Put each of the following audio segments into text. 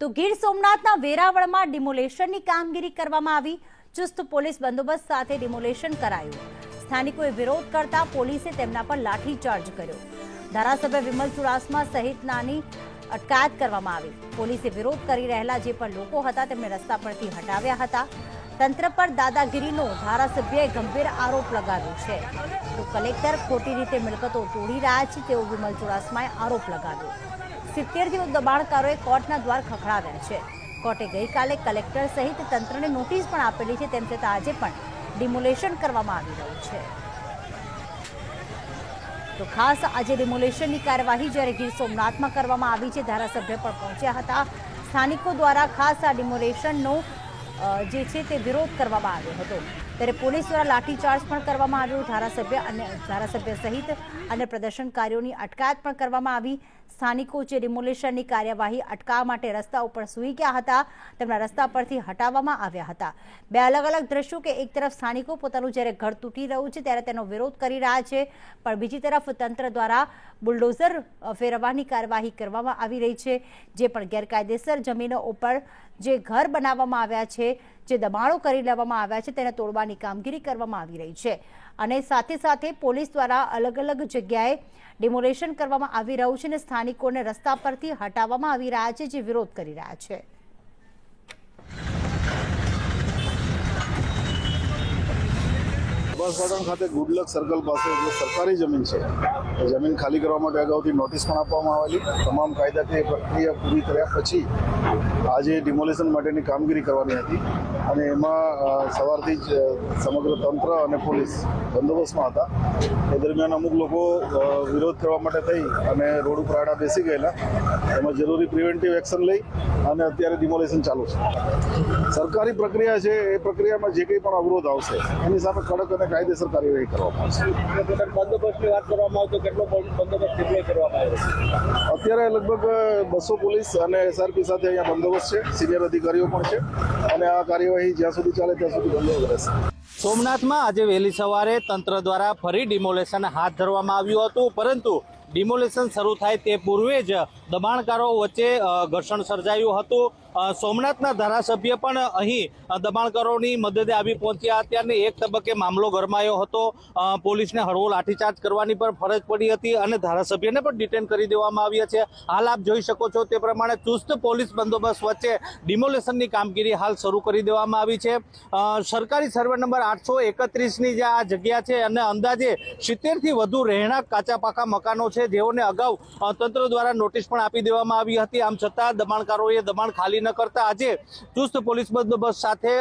તો ગીર સોમનાથના વેરાવળમાં ડિમોલેશનની કામગીરી કરવામાં આવી. ચુસ્ત પોલીસ બંદોબસ્ત સાથે ડિમોલેશન કરાયું. સ્થાનિકોએ વિરોધ કરતા પોલીસે તેમના પર લાઠીચાર્જ કર્યો. ધારાસભ્ય વિમલ ચુડાસમા સહિતનાની અટકાયત કરવામાં આવી. પોલીસે વિરોધ કરી રહેલા જે પણ લોકો હતા તેમને રસ્તા પરથી હટાવ્યા હતા. તંત્ર પર દાદાગીરીનો ધારાસભ્યએ ગંભીર આરોપ લગાવ્યો છે. તો કલેક્ટર ખોટી રીતે મિલકતો તોડી રહ્યા છે તેવો વિમલ ચુડાસમાએ આરોપ લગાવ્યો. સિત્તેરથી વધુ દબાણકારોએ કોર્ટના દ્વાર ખખડાવ્યા છે. કોર્ટે ગઈકાલે કલેક્ટર સહિત તંત્રને નોટિસ પણ આપેલી છે, તેમ છતાં આજે પણ ડિમોલેશન કરવામાં આવી રહ્યું છે. તો ખાસ આજે ડિમોલેશનની કાર્યવાહી જ્યારે ગીર સોમનાથમાં કરવામાં આવી છે, ધારાસભ્ય પણ પહોંચ્યા હતા. સ્થાનિકો દ્વારા ખાસ આ ડિમોલેશનનો જે છે તે વિરોધ કરવામાં આવ્યો હતો. ત્યારે પોલીસ દ્વારા લાઠીચાર્જ પણ કરવામાં આવ્યું. ધારાસભ્ય અને ધારાસભ્ય સહિત અને પ્રદર્શનકારીઓની અટકાયત પણ કરવામાં આવી. સ્થાનિકો જે ડિમોલેશનની કાર્યવાહી અટકાવવા માટે રસ્તા ઉપર સૂઈ ગયા હતા, તેમના રસ્તા પરથી હટાવવામાં આવ્યા હતા. બે અલગ અલગ દ્રશ્યો કે એક તરફ સ્થાનિકો પોતાનું જ્યારે ઘર તૂટી રહ્યું છે, ત્યારે તેનો વિરોધ કરી રહ્યા છે, પણ બીજી તરફ તંત્ર દ્વારા બુલડોઝર ફેરવવાની કાર્યવાહી કરવામાં આવી રહી છે, જે પણ ગેરકાયદેસર જમીનો ઉપર જે ઘર બનાવવામાં આવ્યા છે જે દબાણો કરી લેવામાં આવ્યા છે તેને તોડવાની કામગીરી કરવામાં આવી રહી છે. અને સાથે સાથે પોલીસ દ્વારા અલગ અલગ જગ્યાએ ડિમોલેશન કરવામાં આવી રહ્યું છે અને સ્થાનિકોને રસ્તા પરથી હટાવવામાં આવી રહ્યા છે, જે વિરોધ કરી રહ્યા છે. ખાતે ગુડલક સર્કલ પાસે જે સરકારી જમીન છે. જમીન ખાલી કરવા માટે અગાઉથી નોટિસ પણ આપવામાં આવેલી. તમામ કાયદાકીય પ્રક્રિયા પૂરી કર્યા પછી આજે ડિમોલેશન માટેની કામગીરી કરવાની હતી. અને એમાં સવારથી જ સમગ્ર તંત્ર અને પોલીસ બંદોબસ્તમાં હતા. એ દરમિયાન અમુક લોકો વિરોધ કરવા માટે થઈ અને રોડ ઉપર આડા બેસી ગયેલા. એમાં જરૂરી પ્રિવેન્ટિવ એક્શન લઈ અને અત્યારે ડિમોલેશન ચાલુ છે. સરકારી પ્રક્રિયા છે એ પ્રક્રિયામાં જે કંઈ પણ અવરોધ આવશે એની સામે કડક અને કાયદેસર કાર્યવાહી કરવામાં આવશે. બંદોબસ્તની વાત કરવામાં આવે તો કેટલો બંદોબસ્ત ડિપ્લોય કરવામાં આવ્યો છે? અત્યારે લગભગ બસો પોલીસ અને એસઆરપી સાથે અહીંયા બંદોબસ્ત છે સિનિયર અધિકારીઓ પણ છે અને આ કાર્યવાહી જ્યાં સુધી ચાલે ત્યાં સુધી બંદોબસ્ત રહેશે. સોમનાથમાં આજે વહેલી સવારે તંત્ર દ્વારા ફરી ડિમોલેશન હાથ ધરવામાં આવ્યું હતું પરંતુ ડિમોલેશન શરૂ થાય તે પૂર્વે જ દબાણકારો વચ્ચે ઘર્ષણ સર્જાયું હતું. સોમનાથના ધારાસભ્ય પણ અહીં દબાણકારોની મદદે આવી પહોંચ્યા. અને એક તબક્કે મામલો ગરમાયો હતો. પોલીસને હળવો લાઠીચાર્જ કરવાની પણ ફરજ પડી હતી અને ધારાસભ્યને પણ ડિટેન કરી દેવામાં આવ્યા છે. હાલ આપ જોઈ શકો છો તે પ્રમાણે ચુસ્ત પોલીસ બંદોબસ્ત વચ્ચે ડિમોલેશનની કામગીરી હાલ શરૂ કરી દેવામાં આવી છે. સરકારી સર્વે નંબર આઠસો એકત્રીસની જે આ જગ્યા છે અને અંદાજે સિત્તેરથી વધુ રહેણાંક કાચા પાકા મકાનો છે. જેઓને અગાઉ તંત્ર દ્વારા નોટિસ પણ આપી દેવામાં આવી હતી. આમ છતાં દબાણકારોએ દબાણ ખાલી ન કરતા આજે ચુસ્ત પોલીસ બંદોબસ્ત સાથે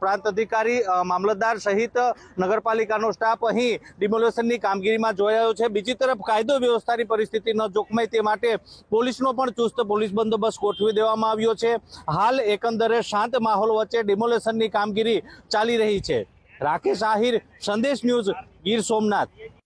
પ્રાંત અધિકારી મામલતદાર સહિત નગરપાલિકાનો સ્ટાફ અહીં ડિમોલેશનની કામગીરીમાં જોડાયો છે. બીજી તરફ કાયદો વ્યવસ્થાની પરિસ્થિતિ ન જોખમાય તે માટે પોલીસનો પણ ચુસ્ત પોલીસ બંદોબસ્ત ગોઠવી દેવામાં આવ્યો છે. હાલ એકંદરે શાંત માહોલ વચ્ચે ડિમોલેશનની કામગીરી ચાલી રહી છે. રાકેશ આહિર, સંદેશ ન્યૂઝ ગીર સોમનાથ.